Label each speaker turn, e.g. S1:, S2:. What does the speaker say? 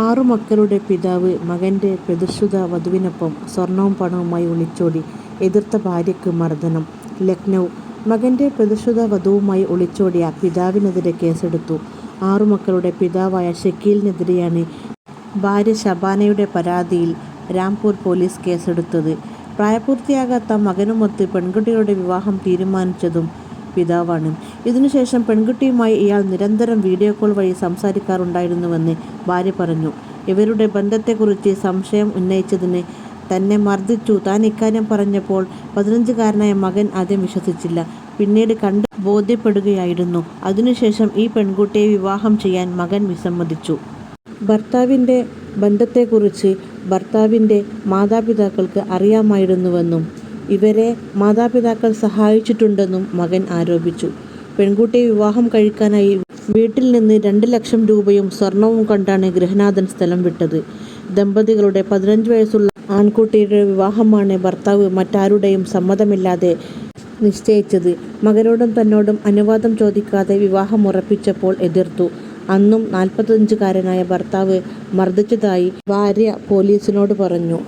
S1: ആറു മക്കളുടെ പിതാവ് മകന്റെ പ്രതിശ്രുത വധുവിനൊപ്പം സ്വർണവും പണവുമായി ഒളിച്ചോടി എതിർത്ത ഭാര്യയ്ക്ക് മർദ്ദനം. ലക്നൗ മകന്റെ പ്രതിശ്രുത വധുവുമായി ഒളിച്ചോടിയ പിതാവിനെതിരെ കേസെടുത്തു. ആറു മക്കളുടെ പിതാവായ ഷക്കീലിനെതിരെയാണ് ഭാര്യ ഷബാനയുടെ പരാതിയിൽ രാംപൂർ പോലീസ് കേസെടുത്തത്. പ്രായപൂർത്തിയാകാത്ത മകനുമൊത്ത് പെൺകുട്ടികളുടെ വിവാഹം തീരുമാനിച്ചതും പിതാവാണ്. ഇതിനുശേഷം പെൺകുട്ടിയുമായി ഇയാൾ നിരന്തരം വീഡിയോ കോൾ വഴി സംസാരിക്കാറുണ്ടായിരുന്നുവെന്ന് ഭാര്യ പറഞ്ഞു. ഇവരുടെ ബന്ധത്തെക്കുറിച്ച് സംശയം ഉന്നയിച്ചതിന് തന്നെ മർദ്ദിച്ചു. താൻ ഇക്കാര്യം പറഞ്ഞപ്പോൾ പതിനഞ്ചുകാരനായ മകൻ ആദ്യം വിശ്വസിച്ചില്ല. പിന്നീട് കണ്ട് ബോധ്യപ്പെടുകയായിരുന്നു. അതിനുശേഷം ഈ പെൺകുട്ടിയെ വിവാഹം ചെയ്യാൻ മകൻ വിസമ്മതിച്ചു. ഭർത്താവിന്റെ ബന്ധത്തെക്കുറിച്ച് ഭർത്താവിന്റെ മാതാപിതാക്കൾക്ക് അറിയാമായിരുന്നുവെന്നും ഇവരെ മാതാപിതാക്കൾ സഹായിച്ചിട്ടുണ്ടെന്നും മകൻ ആരോപിച്ചു. പെൺകുട്ടിയെ വിവാഹം കഴിക്കാനായി വീട്ടിൽ നിന്ന് രണ്ട് ലക്ഷം രൂപയും സ്വർണവും കണ്ടാണ് ഗൃഹനാഥൻ സ്ഥലം വിട്ടത്. ദമ്പതികളുടെ പതിനഞ്ച് വയസ്സുള്ള ആൺകുട്ടിയുടെ വിവാഹമാണ് ഭർത്താവ് മറ്റാരുടെയും സമ്മതമില്ലാതെ നിശ്ചയിച്ചത്. മകനോടും തന്നോടും അനുവാദം ചോദിക്കാതെ വിവാഹം ഉറപ്പിച്ചപ്പോൾ എതിർത്തു. അന്നും നാൽപ്പത്തഞ്ചുകാരനായ ഭർത്താവ് മർദ്ദിച്ചതായി ഭാര്യ പോലീസിനോട് പറഞ്ഞു.